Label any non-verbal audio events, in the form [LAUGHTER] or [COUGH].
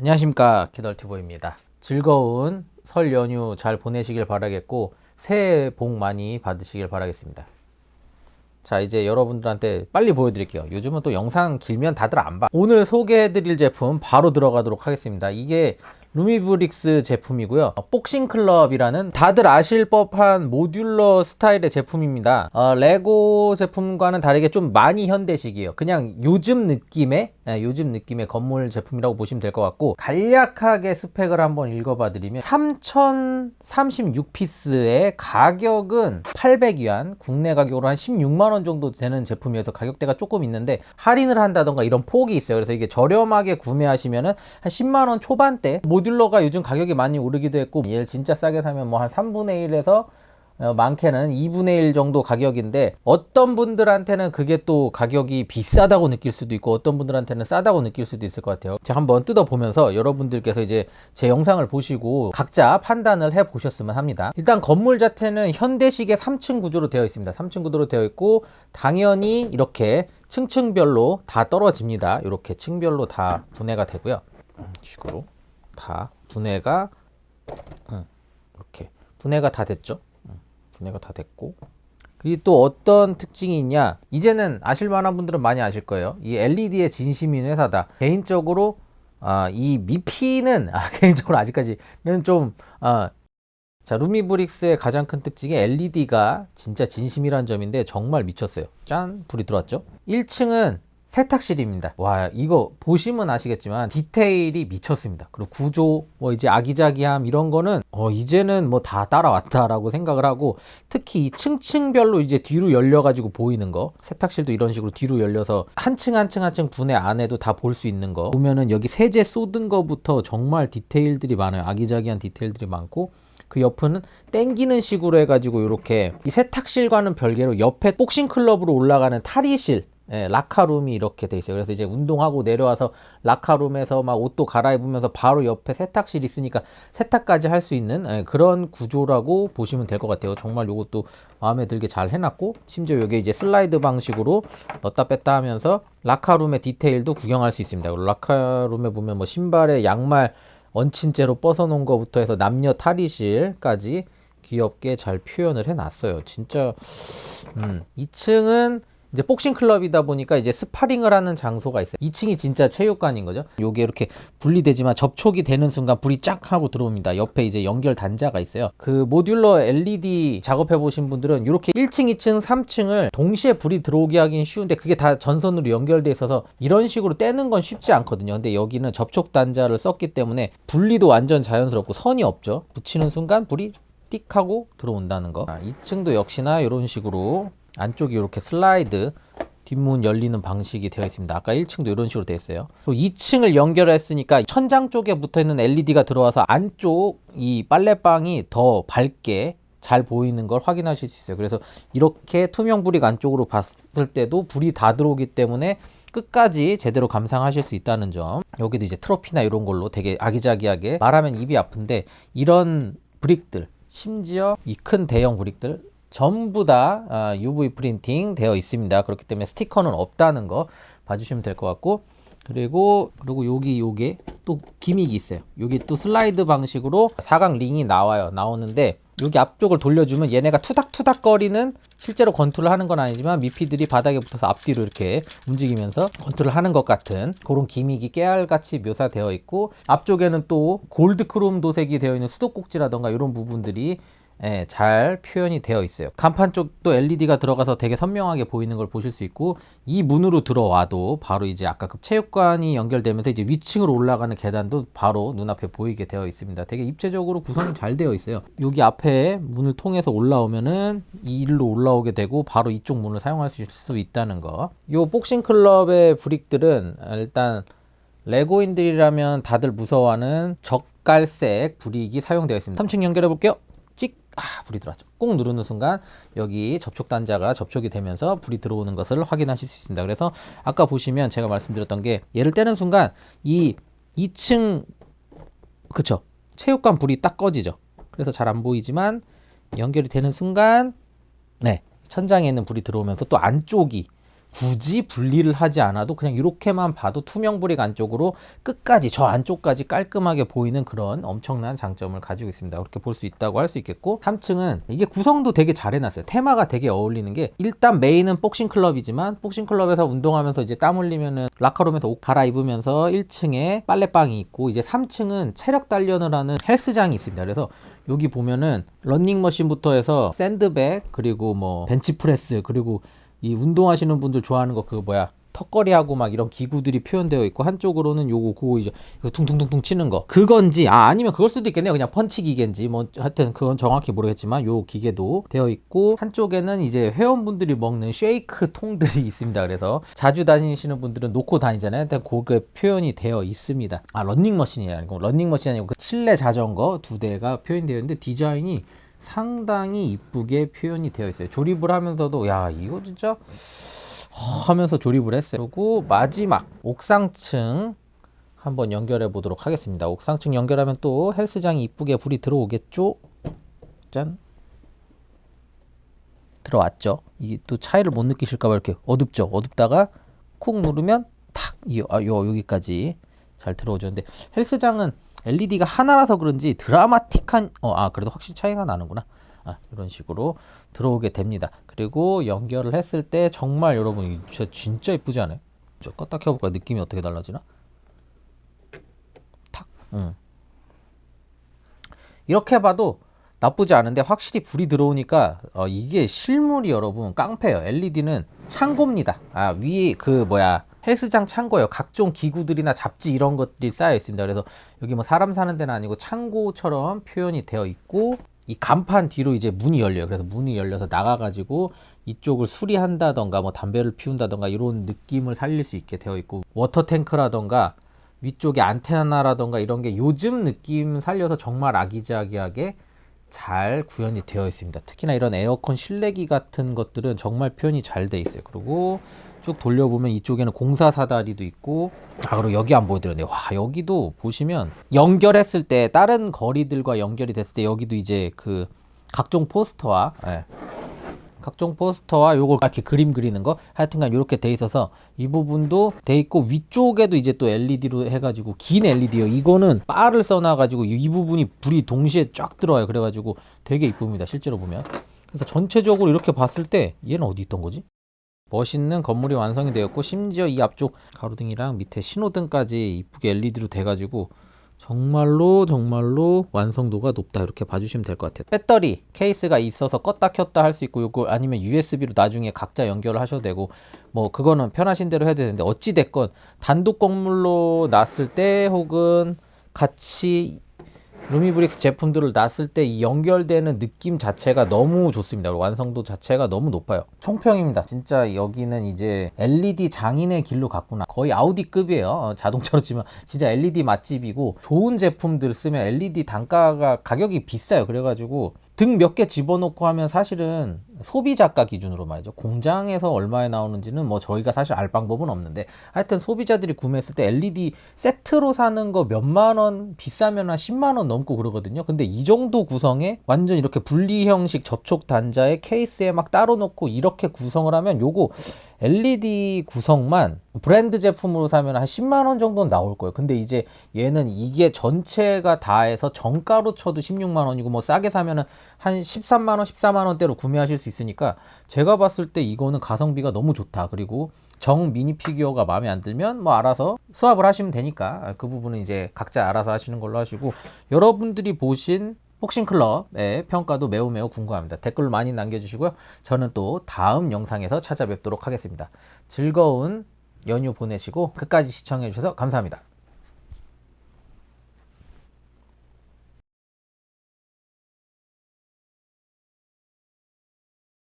안녕하십니까 키덜티보입니다. 즐거운 설 연휴 잘 보내시길 바라겠고 새해 복 많이 받으시길 바라겠습니다. 자 이제 여러분들한테 빨리 보여드릴게요. 요즘은 또 영상 길면 다들 안 봐. 오늘 소개해드릴 제품 바로 들어가도록 하겠습니다. 이게 루미브릭스 제품이고요. 어, 복싱클럽이라는 다들 아실 법한 모듈러 스타일의 제품입니다. 어, 레고 제품과는 다르게 좀 많이 현대식이에요. 그냥 요즘 느낌의 예, 요즘 느낌의 건물 제품이라고 보시면 될 것 같고 간략하게 스펙을 한번 읽어봐 드리면 3036피스의 가격은 800위안 국내 가격으로 한 16만 원 정도 되는 제품이어서 가격대가 조금 있는데 할인을 한다던가 이런 폭이 있어요. 그래서 이게 저렴하게 구매하시면은 한 10만 원 초반대 모듈러가 요즘 가격이 많이 오르기도 했고 얘를 진짜 싸게 사면 뭐 한 3분의 1에서 어, 많게는 2분의 1 정도 가격인데 어떤 분들한테는 그게 또 가격이 비싸다고 느낄 수도 있고 어떤 분들한테는 싸다고 느낄 수도 있을 것 같아요. 제가 한번 뜯어보면서 여러분들께서 이제 제 영상을 보시고 각자 판단을 해 보셨으면 합니다. 일단 건물 자체는 현대식의 3층 구조로 되어 있습니다. 3층 구조로 되어 있고 당연히 이렇게 층층별로 다 떨어집니다. 이렇게 층별로 다 분해가 되고요. 음, 식으로 다 분해가 음, 이렇게 분해가 다 됐죠. 분해가 다 됐고 그리고 또 어떤 특징이 있냐 이제는 아실 만한 분들은 많이 아실 거예요 이 LED의 진심인 회사다 개인적으로 아, 이 미피는 아, [LAUGHS] 개인적으로 아직까지는 좀 아, 자, 루미브릭스의 가장 큰 특징이 LED가 진짜 진심이란 점인데 정말 미쳤어요. 짠! 불이 들어왔죠? 1층은 세탁실입니다. 와, 이거 보시면 아시겠지만 디테일이 미쳤습니다. 그리고 구조, 뭐 이제 아기자기함 이런 거는 어, 이제는 뭐 다 따라왔다라고 생각을 하고 특히 이 층층별로 이제 뒤로 열려가지고 보이는 거 세탁실도 이런 식으로 뒤로 열려서 한 층 한 층 한 층 분해 안에도 다 볼 수 있는 거 보면은 여기 세제 쏟은 거부터 정말 디테일들이 많아요. 아기자기한 디테일들이 많고 그 옆은 땡기는 식으로 해가지고 이렇게 이 세탁실과는 별개로 옆에 복싱 클럽으로 올라가는 탈의실 예, 라카룸이 이렇게 돼 있어요. 그래서 이제 운동하고 내려와서 라카룸에서 막 옷도 갈아입으면서 바로 옆에 세탁실 있으니까 세탁까지 할 수 있는 예, 그런 구조라고 보시면 될 것 같아요. 정말 이것도 마음에 들게 잘 해놨고 심지어 여기 이제 슬라이드 방식으로 넣다 뺐다 하면서 라카룸의 디테일도 구경할 수 있습니다. 라카룸에 보면 뭐 신발에 양말 얹힌 채로 벗어놓은 것부터 해서 남녀 탈의실까지 귀엽게 잘 표현을 해놨어요. 진짜 음, 2층은 이제 복싱 클럽이다 보니까 이제 스파링을 하는 장소가 있어요. 2층이 진짜 체육관인 거죠. 요게 이렇게 분리되지만 접촉이 되는 순간 불이 쫙 하고 들어옵니다. 옆에 이제 연결 단자가 있어요. 그 모듈러 LED 작업해 보신 분들은 이렇게 1층, 2층, 3층을 동시에 불이 들어오게 하긴 쉬운데 그게 다 전선으로 연결돼 있어서 이런 식으로 떼는 건 쉽지 않거든요. 근데 여기는 접촉 단자를 썼기 때문에 분리도 완전 자연스럽고 선이 없죠. 붙이는 순간 불이 띡 하고 들어온다는 거. 아, 2층도 역시나 이런 식으로 안쪽이 이렇게 슬라이드 뒷문 열리는 방식이 되어 있습니다. 아까 1층도 이런 식으로 되어 있어요. 2층을 연결했으니까 천장 쪽에 붙어 있는 LED가 들어와서 안쪽 이 빨래방이 더 밝게 잘 보이는 걸 확인하실 수 있어요. 그래서 이렇게 투명 브릭 안쪽으로 봤을 때도 불이 다 들어오기 때문에 끝까지 제대로 감상하실 수 있다는 점. 여기도 이제 트로피나 이런 걸로 되게 아기자기하게 말하면 입이 아픈데 이런 브릭들 심지어 이 큰 대형 브릭들 전부 다 UV 아, 프린팅 되어 있습니다. 그렇기 때문에 스티커는 없다는 거 봐주시면 될 것 같고 그리고 그리고 여기 요게 또 기믹이 있어요. 여기 또 슬라이드 방식으로 사각 링이 나와요. 나오는데 여기 앞쪽을 돌려주면 얘네가 투닥투닥 거리는 실제로 권투를 하는 건 아니지만 미피들이 바닥에 붙어서 앞뒤로 이렇게 움직이면서 권투를 하는 것 같은 그런 기믹이 깨알같이 묘사되어 있고 앞쪽에는 또 골드 크롬 도색이 되어 있는 수도꼭지라던가 이런 부분들이 예, 잘 표현이 되어 있어요. 간판 쪽도 LED가 들어가서 되게 선명하게 보이는 걸 보실 수 있고 이 문으로 들어와도 바로 이제 아까 그 체육관이 연결되면서 이제 위층으로 올라가는 계단도 바로 눈앞에 보이게 되어 있습니다. 되게 입체적으로 구성이 잘 되어 있어요. 여기 앞에 문을 통해서 올라오면은 이 일로 올라오게 되고 바로 이쪽 문을 사용할 수 있다는 거. 요 복싱 클럽의 브릭들은 일단 레고인들이라면 다들 무서워하는 적갈색 브릭이 사용되어 있습니다. 3층 연결해 볼게요. 아, 불이 들어왔죠. 꾹 누르는 순간 여기 접촉 단자가 접촉이 되면서 불이 들어오는 것을 확인하실 수 있습니다. 그래서 아까 보시면 제가 말씀드렸던 게 얘를 떼는 순간 이 2층 그쵸 체육관 불이 딱 꺼지죠. 그래서 잘 안 보이지만 연결이 되는 순간 네 천장에 있는 불이 들어오면서 또 안쪽이 굳이 분리를 하지 않아도 그냥 이렇게만 봐도 투명 브릭 안쪽으로 끝까지 저 안쪽까지 깔끔하게 보이는 그런 엄청난 장점을 가지고 있습니다. 그렇게 볼 수 있다고 할 수 있겠고 3층은 이게 구성도 되게 잘 해놨어요. 테마가 되게 어울리는 게 일단 메인은 복싱 클럽이지만 복싱 클럽에서 운동하면서 이제 땀 흘리면은 라커룸에서 옷 갈아입으면서 1층에 빨래방이 있고 이제 3층은 체력 단련을 하는 헬스장이 있습니다. 그래서 여기 보면은 런닝머신부터 해서 샌드백 그리고 뭐 벤치프레스 그리고 이 운동하시는 분들 좋아하는 거 그거 뭐야? 턱걸이하고 막 이런 기구들이 표현되어 있고 한쪽으로는 요거 그거 이제 퉁퉁퉁퉁 치는 거. 그건지 아 아니면 그걸 수도 있겠네요. 그냥 펀치 기계인지. 뭐 하여튼 그건 정확히 모르겠지만 요 기계도 되어 있고 한쪽에는 이제 회원분들이 먹는 쉐이크 통들이 [LAUGHS] 있습니다. 그래서 자주 다니시는 분들은 놓고 다니잖아요. 일단 그게 표현이 되어 있습니다. 아 런닝머신이 아니고 런닝머신이 아니고 그 실내 자전거 두 대가 표현되어 있는데 디자인이 상당히 이쁘게 표현이 되어 있어요 조립을 하면서도 야 이거 진짜 하면서 조립을 했어요. 그리고 마지막 옥상층 한번 연결해 보도록 하겠습니다. 옥상층 연결하면 또 헬스장이 이쁘게 불이 들어오겠죠? 짠. 들어왔죠. 이게 또 차이를 못 느끼실까봐 이렇게 어둡죠. 어둡다가 쿡 누르면 탁, 이, 아, 요, 여기까지 잘 들어오죠. 근데 헬스장은 LED가 하나라서 그런지 드라마틱한, 어, 아, 그래도 확실히 차이가 나는구나. 아, 이런 식으로 들어오게 됩니다. 그리고 연결을 했을 때 정말 여러분 이 진짜 진짜 이쁘지 않아요? 저 껐다 켜볼까 느낌이 어떻게 달라지나? 탁, 응. 이렇게 봐도 나쁘지 않은데 확실히 불이 들어오니까 어, 이게 실물이 여러분 깡패예요. LED는 창고입니다. 아 위에 그 뭐야 헬스장 창고예요. 각종 기구들이나 잡지 이런 것들이 쌓여 있습니다. 그래서 여기 뭐 사람 사는 데는 아니고 창고처럼 표현이 되어 있고 이 간판 뒤로 이제 문이 열려요. 그래서 문이 열려서 나가가지고 이쪽을 수리한다던가 뭐 담배를 피운다던가 이런 느낌을 살릴 수 있게 되어 있고 워터 탱크라던가 위쪽에 안테나라던가 이런 게 요즘 느낌 살려서 정말 아기자기하게 잘 구현이 되어 있습니다. 특히나 이런 에어컨 실내기 같은 것들은 정말 표현이 잘 돼 있어요. 그리고 쭉 돌려보면 이쪽에는 공사 사다리도 있고 아 그리고 여기 안 보여드렸네요. 와 여기도 보시면 연결했을 때 다른 거리들과 연결이 됐을 때 여기도 이제 그 각종 포스터와 예, 각종 포스터와 요걸 이렇게 그림 그리는 거 하여튼간 이렇게 돼 있어서 이 부분도 돼 있고 위쪽에도 이제 또 LED로 해가지고 긴 LED요. 이거는 바를 써놔가지고 이 부분이 불이 동시에 쫙 들어와요. 그래가지고 되게 이쁩니다. 실제로 보면. 그래서 전체적으로 이렇게 봤을 때 얘는 어디 있던 거지? 멋있는 건물이 완성이 되었고 심지어 이 앞쪽 가로등이랑 밑에 신호등까지 이쁘게 LED로 돼가지고 정말로 정말로 완성도가 높다. 이렇게 봐주시면 될 것 같아요. 배터리 케이스가 있어서 껐다 켰다 할 수 있고 요거 아니면 USB로 나중에 각자 연결을 하셔도 되고 뭐 그거는 편하신 대로 해야 되는데 어찌 됐건 단독 건물로 놨을 때 혹은 같이 루미브릭스 제품들을 놨을 때 이 연결되는 느낌 자체가 너무 좋습니다. 완성도 자체가 너무 높아요. 총평입니다. 진짜 여기는 이제 LED 장인의 길로 갔구나. 거의 아우디급이에요. 어, 자동차로 치면 진짜 LED 맛집이고 좋은 제품들 쓰면 LED 단가가 가격이 비싸요. 그래가지고 등 몇 개 집어넣고 하면 사실은 소비자가 기준으로 말이죠. 공장에서 얼마에 나오는지는 뭐 저희가 사실 알 방법은 없는데 하여튼 소비자들이 구매했을 때 LED 세트로 사는 거 몇만 원 비싸면 한 10만 원 넘고 그러거든요. 근데 이 정도 구성에 완전 이렇게 분리 형식 접촉 단자에 케이스에 막 따로 놓고 이렇게 구성을 하면 요거 LED 구성만 브랜드 제품으로 사면 한 10만 원 정도는 나올 거예요. 근데 이제 얘는 이게 전체가 다 해서 정가로 쳐도 16만 원이고 뭐 싸게 사면은 한 13만 원, 14만 원대로 구매하실 수 있으니까 제가 봤을 때 이거는 가성비가 너무 좋다. 그리고 정 미니 피규어가 마음에 안 들면 뭐 알아서 수합을 하시면 되니까 그 부분은 이제 각자 알아서 하시는 걸로 하시고 여러분들이 보신 복싱클럽의 평가도 매우 매우 궁금합니다. 댓글 많이 남겨주시고요. 저는 또 다음 영상에서 찾아뵙도록 하겠습니다. 즐거운 연휴 보내시고 끝까지 시청해주셔서 감사합니다.